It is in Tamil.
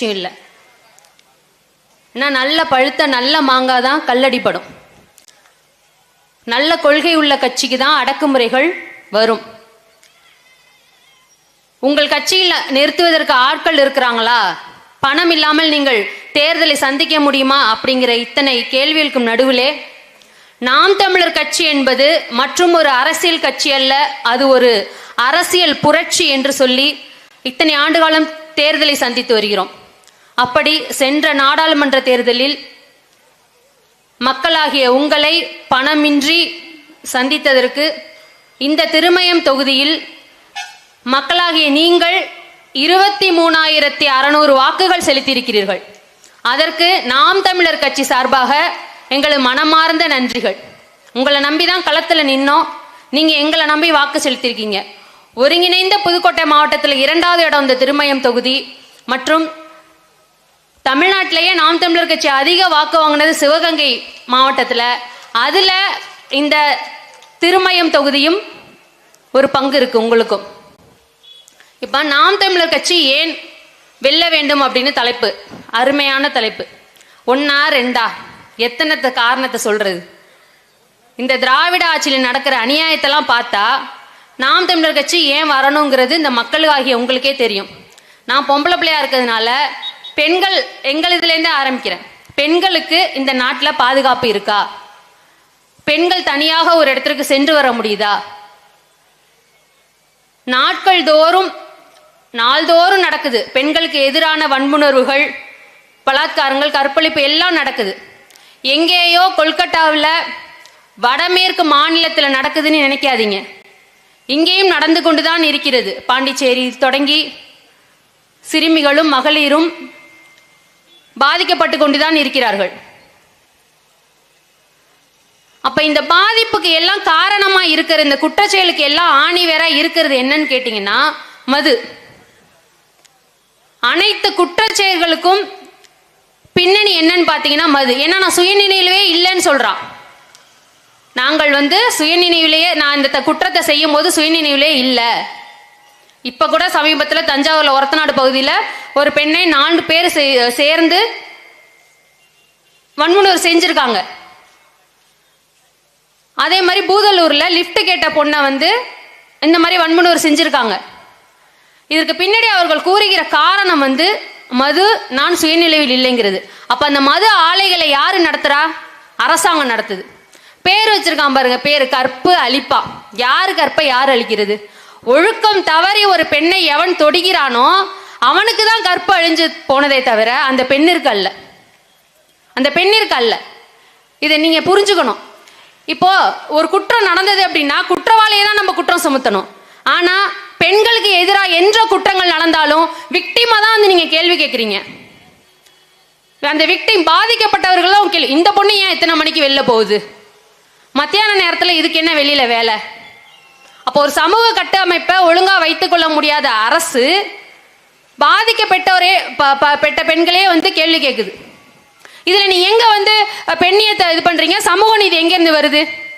முயற்சியும் இல்லை. ஏன்னா நல்ல பழுத்த நல்ல மாங்காய் தான் கல்லடிப்படும். நல்ல கொள்கை உள்ள கட்சிக்கு தான் அடக்குமுறைகள் வரும். உங்கள் கட்சியில் நிறுத்துவதற்கு ஆட்கள் இருக்கிறாங்களா? பணம் இல்லாமல் நீங்கள் தேர்தலை சந்திக்க முடியுமா? அப்படிங்கிற இத்தனை கேள்விகளுக்கும் நடுவிலே நாம் தமிழர் கட்சி என்பது மற்றும் ஒரு அரசியல் கட்சி அல்ல அது ஒரு அரசியல் புரட்சி என்று சொல்லி இத்தனை ஆண்டு காலம் தேர்தலை சந்தித்து வருகிறோம். அப்படி சென்ற நாடாளுமன்ற தேர்தலில் மக்களாகிய உங்களை பணமின்றி சந்தித்ததற்கு இந்த திருமயம் தொகுதியில் மக்களாகிய நீங்கள் இருபத்தி மூணாயிரத்தி அறநூறு வாக்குகள் செலுத்தியிருக்கிறீர்கள். அதற்கு நாம் தமிழர் கட்சி சார்பாக எங்களது மனமார்ந்த நன்றிகள். உங்களை நம்பி தான் களத்தில் நின்னோம். நீங்கள் எங்களை நம்பி வாக்கு செலுத்தியிருக்கீங்க. ஒருங்கிணைந்த புதுக்கோட்டை மாவட்டத்தில் இரண்டாவது இடம் இந்த திருமயம் தொகுதி மற்றும் தமிழ்நாட்டிலேயே நாம் தமிழர் கட்சி அதிக வாக்கு வாங்கினது சிவகங்கை மாவட்டத்தில். அதில் இந்த திருமயம் தொகுதியும் ஒரு பங்கு இருக்கு உங்களுக்கும். இப்போ நாம் தமிழர் கட்சி ஏன் வெல்ல வேண்டும் அப்படின்னு தலைப்பு. அருமையான தலைப்பு. ஒன்னா ரெண்டா? எத்தனை காரணத்தை சொல்றது? இந்த திராவிட ஆட்சியில் நடக்கிற அநியாயத்தெல்லாம் பார்த்தா நாம் தமிழர் கட்சி ஏன் வரணுங்கிறது இந்த மக்களுக்காகிய உங்களுக்கே தெரியும். நான் பொம்பளை பிள்ளையா இருக்கிறதுனால பெண்கள் எங்கள் இதுலேருந்தே ஆரம்பிக்கிறேன். பெண்களுக்கு இந்த நாட்டில் பாதுகாப்பு இருக்கா? பெண்கள் தனியாக ஒரு இடத்திற்கு சென்று வர முடியுதா? நாட்கள் தோறும் நாள்தோறும் நடக்குது. பெண்களுக்கு எதிரான வன்புணர்வுகள் பலாத்காரங்கள் கற்பழிப்பு எல்லாம் நடக்குது. எங்கேயோ கொல்கட்டாவில் வடமேற்கு மாநிலத்தில் நடக்குதுன்னு நினைக்காதீங்க. இங்கேயும் நடந்து கொண்டுதான் இருக்கிறது. பாண்டிச்சேரி தொடங்கி சிறுமிகளும் மகளிரும் பாதிக்கப்பட்டு கொண்டுதான் இருக்கிறார்கள். அப்ப இந்த பாதிப்புக்கு எல்லாம் காரணமா இருக்கிற இந்த குற்றச்செயலுக்கு எல்லாம் ஆணி வேற இருக்கிறது என்னன்னு கேட்டீங்கன்னா மது. அனைத்து குற்றச்செயல்களுக்கும் பின்னணி என்னன்னு பார்த்தீங்கன்னா மது. ஏன்னா நான் சுயநினைவிலே இல்லைன்னு சொல்றான் நாங்கள் வந்து சுயநினைவிலேயே நான் இந்த குற்றத்தை செய்யும் போது சுயநினைவிலே இல்லை. இப்ப கூட சமீபத்தில் தஞ்சாவூர்ல ஒரத்தநாடு பகுதியில் ஒரு பெண்ணை நான்கு பேர் சேர்ந்து வன்முணர்வு செஞ்சிருக்காங்க. அதே மாதிரி பூதலூர்ல லிஃப்ட் கேட்ட பொண்ணை வந்து இந்த மாதிரி வன்முணர்வு செஞ்சிருக்காங்க. இதற்கு பின்னாடி அவர்கள் கூறுகிற காரணம் வந்து மது நான் சுயநிலையில் இல்லைங்கிறது. அப்ப அந்த மது ஆலைகளை யாரு நடத்துறா? அரசாங்கம் நடத்துது. பேர் வச்சிருக்கான் பாருங்க பேர் கற்பு அழிப்பா. யாரு கற்பை யார் அழிக்கிறது? ஒழுக்கம் தவறி ஒரு பெண்ணை எவன் தொடுகிறானோ அவனுக்கு தான் கற்பு அழிஞ்சு போனதே தவிர அந்த பெண்ணிற்கு அல்ல அந்த பெண்ணிற்கு அல்ல இதை நீங்க புரிஞ்சுக்கணும். இப்போ ஒரு குற்றம் நடந்தது அப்படின்னா குற்றவாளியை தான் நம்ம குற்றம் சுமத்தணும். ஆனா பெண்களுக்கு எதிராக என்ற குற்றங்கள் நடந்தாலும் விக்டிமா தான் வந்து நீங்க கேள்வி கேட்குறீங்க அந்த விக்டிம் பாதிக்கப்பட்டவர்களும் கேள்வி இந்த பொண்ணு ஏன் எத்தனை மணிக்கு வெளில போகுது? மத்தியான நேரத்தில் இதுக்கு என்ன வெளியில வேலை? அப்போ ஒரு சமூக கட்டமைப்பை ஒழுங்கா வைத்துக்கொள்ள முடியாத அரசு பாதிக்கப்பட்டவரே ப- ப- பெற்ற பெண்களே வந்து கேள்வி கேட்குது இதுல நீ எங்க வந்து பெண்ணியத்தை இது பண்றீங்க? சமூக நீதி எங்க இருந்து வருது?